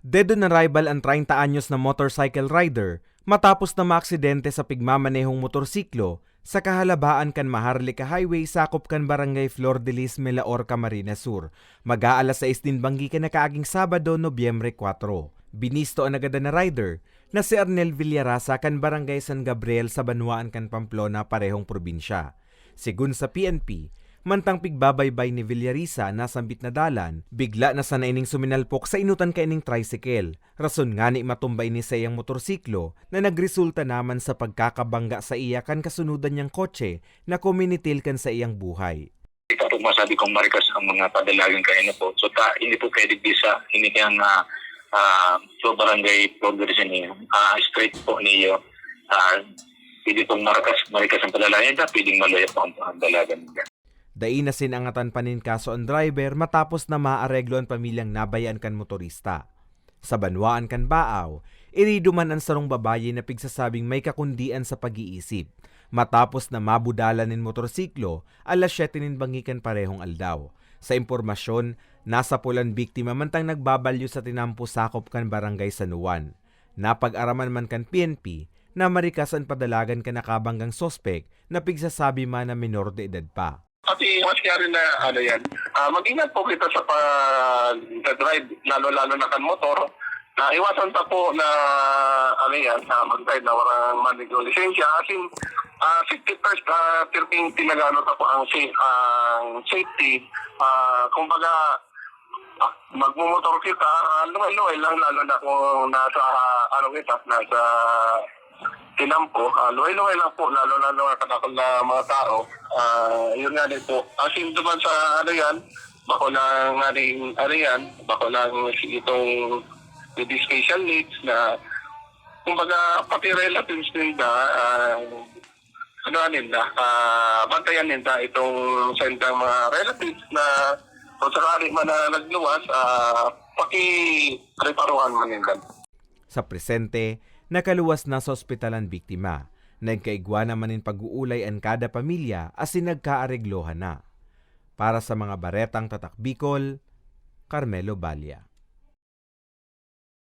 Dead on arrival ang 30 anyos na motorcycle rider matapos na maaksidente sa pigmamanehong motorsiklo sa kahalabaan kan Maharlika Highway sakop kan Barangay Flor de Lis, Melaor, Camarines Sur. Mag-aalas 6 din banggi ka na kaaging Sabado, Nobyembre 4. Binisto ang nagada na rider na si Arnel Villarasa kan Barangay San Gabriel sa Banwaan kan Pamplona parehong probinsya. Sigun sa PNP, mantang pigbabaybay ni Villarisa nasambit na dalan, bigla na sa naining suminalpok sa inutan kaining tricycle. Rason nga ni matumbay ni sa iyang motorsiklo na nagresulta naman sa pagkakabangga sa iya kan kasunudan niyang kotse na kuminitil kan sa iyang buhay. Ito po masabi kong marikas ang mga padalagang kaino po. So ta, hindi po pwede bisa, hindi kaya nga uh, so barangay progress niyo. Uh, straight po niyo. Uh, pwede pong marikas, marikas ang padalagan niya, pwedeng malaya po ang dalagan niya. Dai na sinangatan panin kaso ang driver matapos na maareglo ang pamilyang nabayan kan motorista. Sa banwaan kan baaw, irido man ang sarong babaye na pigsasabing may kakundian sa pag-iisip. Matapos na mabudalan nin motorsiklo, alas 7 nin bangikan parehong aldaw. Sa impormasyon, nasa pulan biktima mantang nagbabalyo sa tinampo sakop kan barangay San Juan. Napag-araman man kan PNP, na marikas ang padalagan ka nakabanggang sospek na pigsasabi man na minor de edad pa. Pati mas nangyari na ano yan, ah, mag-ingat po kita sa pag-drive, lalo-lalo na kan motor, na iwasan pa po na ano yan, na mag-drive na walang manigong lisensya. Kasi uh, safety first, uh, tirping tinagano ta po ang, sa- ang safety. Ah, kumbaga, ah, magmumotor kita, uh, luway-luway lang, lalo na kung nasa, ano kita, nasa tinampo, uh, luway-luway lang po, lalo na mga katakot na mga tao. Ah, yun nga din po. As in naman sa ano yan, bako ng ating ano yan, bako ng itong with special needs na kumbaga pati relatives nila uh, ano nila, ah bantayan nila itong sa ilang mga relatives na kung sakali man na nagluwas, ah paki-reparuhan man nila. Sa presente, nakaluwas na sa ospital ang biktima. Nagkaigwa naman in pag-uulay ang kada pamilya as nagkaareglohan na. Para sa mga baretang tatak Bicol, Carmelo Balya.